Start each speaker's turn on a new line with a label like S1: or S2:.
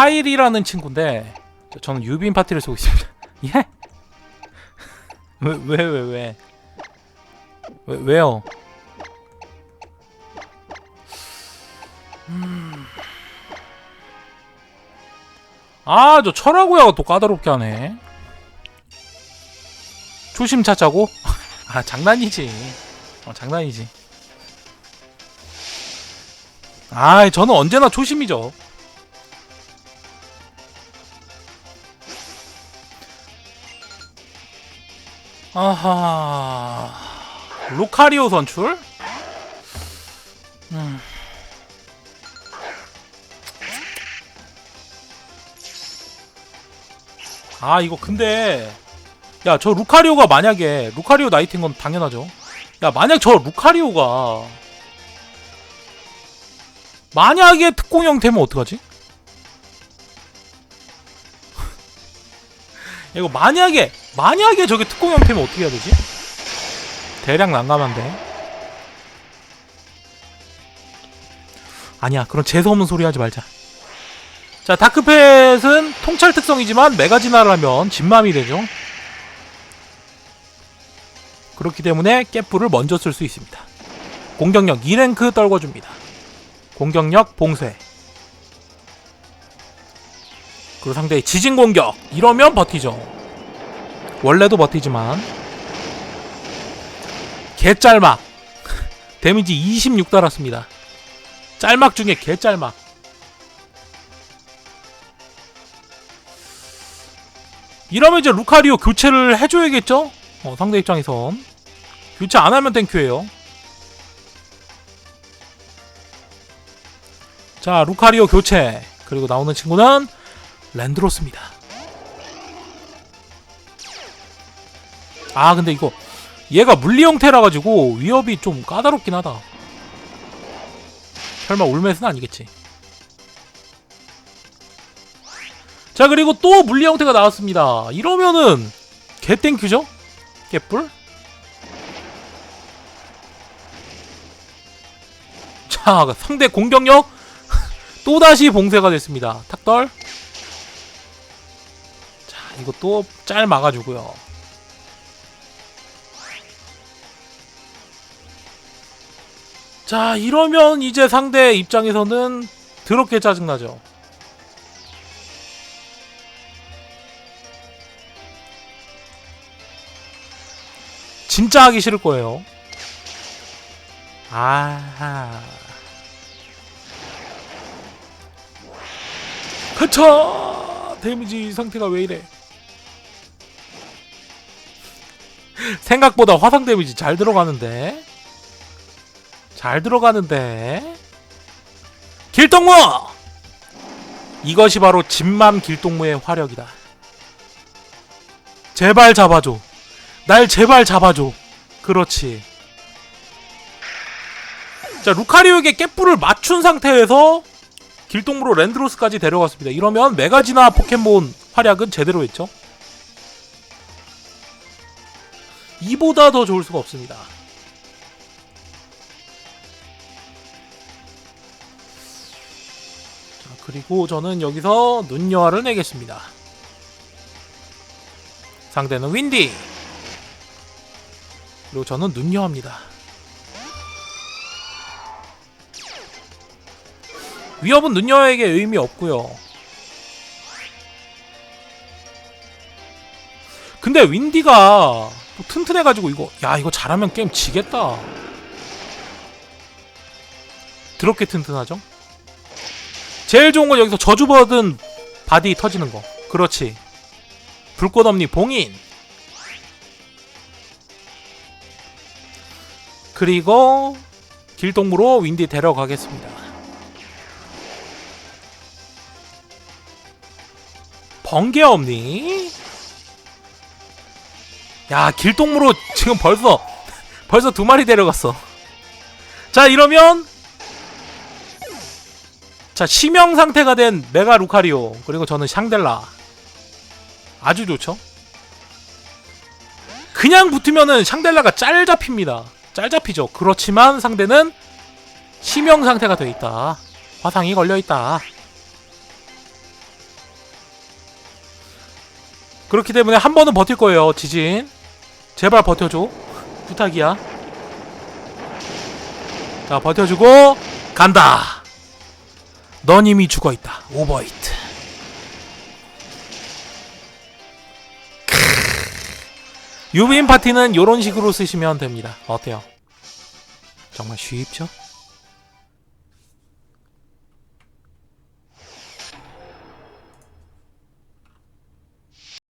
S1: 카일이라는 친구인데 저는 유빈 파티를 쓰고 있습니다. 예? 왜 왜 왜 왜, 왜, 왜요? 음. 아, 저 철하고야가 또 까다롭게 하네. 초심 찾자고? 아, 장난이지. 어, 장난이지. 아, 저는 언제나 초심이죠. 아하. 루카리오 선출? 음. 아, 이거 근데 야, 저 루카리오가 만약에 루카리오 나이트인 건 당연하죠. 야, 만약 저 루카리오가 만약에 특공형 되면 어떡하지? 이거 만약에 만약에 저게 특공형 되면 어떻게 해야 되지? 대략 난감한데. 아니야, 그런 재수없는 소리 하지 말자. 자, 다크펫은 통찰 특성이지만 메가진화를 하면 진맘이 되죠. 그렇기 때문에 깨프를 먼저 쓸 수 있습니다. 공격력 2랭크 떨궈줍니다. 공격력 봉쇄. 그리고 상대의 지진 공격. 이러면 버티죠. 원래도 버티지만 개짤막 데미지 26 달았습니다. 짤막 중에 개짤막. 이러면 이제 루카리오 교체를 해줘야겠죠? 어, 상대 입장에선 교체 안 하면 땡큐예요. 자, 루카리오 교체. 그리고 나오는 친구는 랜드로스입니다. 아, 근데 이거 얘가 물리 형태라 가지고 위협이 좀 까다롭긴 하다. 설마 울멧은 아니겠지. 자, 그리고 또 물리 형태가 나왔습니다. 이러면은 개땡큐죠? 깨뿔? 자, 상대 공격력 또다시 봉쇄가 됐습니다. 탁덜. 자, 이것도 짤 막아주고요. 자, 이러면 이제 상대 입장에서는 더럽게 짜증나죠. 진짜 하기 싫을 거예요. 아하. 그쵸! 데미지 상태가 왜 이래? 생각보다 화상 데미지 잘 들어가는데? 잘 들어가는데? 길동무! 이것이 바로 진맘 길동무의 화력이다. 제발 잡아줘. 날 제발 잡아줘. 그렇지. 자, 루카리오에게 깨뿔을 맞춘 상태에서 길동무로 랜드로스까지 데려갔습니다. 이러면 메가지나 포켓몬 활약은 제대로 했죠. 이보다 더 좋을 수가 없습니다. 그리고 저는 여기서 눈여화를 내겠습니다. 상대는 윈디. 그리고 저는 눈여합니다. 위협은 눈여에게 의미 없고요. 근데 윈디가 또 튼튼해가지고 이거 야 이거 잘하면 게임 지겠다. 드럽게 튼튼하죠? 제일 좋은 건 여기서 저주받은 바디 터지는 거. 그렇지. 불꽃 없니 봉인. 그리고 길동무로 윈디 데려가겠습니다. 번개 없니? 야 길동무로 지금 벌써 벌써 두 마리 데려갔어. 자 이러면 자 치명 상태가 된 메가 루카리오 그리고 저는 샹델라 아주 좋죠. 그냥 붙으면은 샹델라가 짤 잡힙니다. 짤 잡히죠. 그렇지만 상대는 치명 상태가 돼 있다. 화상이 걸려 있다. 그렇기 때문에 한 번은 버틸 거예요 지진 제발 버텨줘 부탁이야 자 버텨주고 간다 넌 이미 죽어있다 오버히트 유빈 파티는 이런 식으로 쓰시면 됩니다 어때요? 정말 쉽죠?